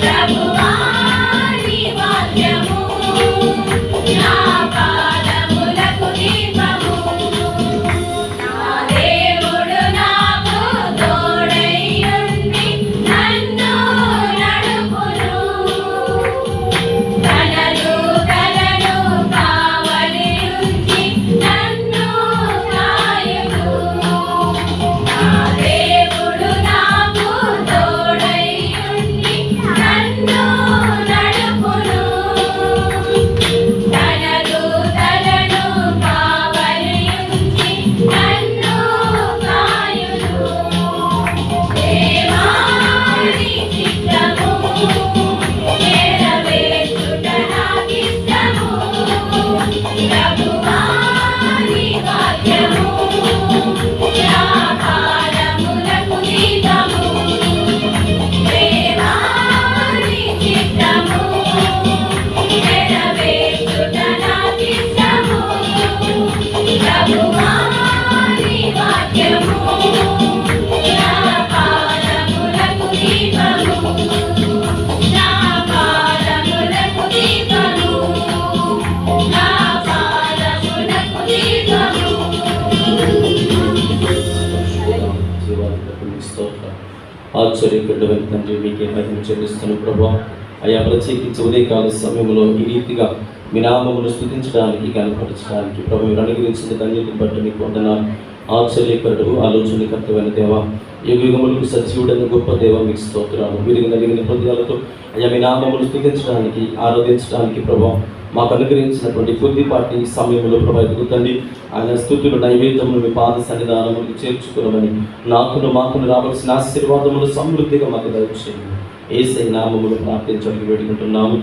travel. I do. ఆశ్చర్యకరుడు తండ్రి మీకే మహిమ చెల్లిస్తున్న ప్రభా. అయ్యా ప్రత్యేకించి ఉదయకాల సమయంలో ఈ రీతిగా మీ నామమును స్థుతించడానికి కనపరచడానికి ప్రభు మీరు అనుగ్రహించిన తండ్రిని బట్టి మీకు వందనాలు ఆశ్చర్యకరుడు ఆలోచనకర్తమైన దేవ యుగ యుగములకు సజీవుడైన గొప్ప దేవ మీకు స్తోత్రాలు. విరిగి నలిగిన హృదయాలతో అయ్యా మీ నామమును స్థుతించడానికి ఆరాధించడానికి ప్రభావ మాకు అనుగ్రహించినటువంటి కొద్దిపాటి సమయంలో ప్రభా ఎదుగుతండి. ఆయన స్థుతులు నైవేద్యములు మీ పాద సన్నిధానములకు చేర్చుకున్నామని నాకును మాకును రావాల్సిన ఆశీర్వాదములు సమృద్ధిగా మాకు దయచేయండి. ఏసై నామములు ప్రార్థించడానికి వేడుకుంటున్నాము.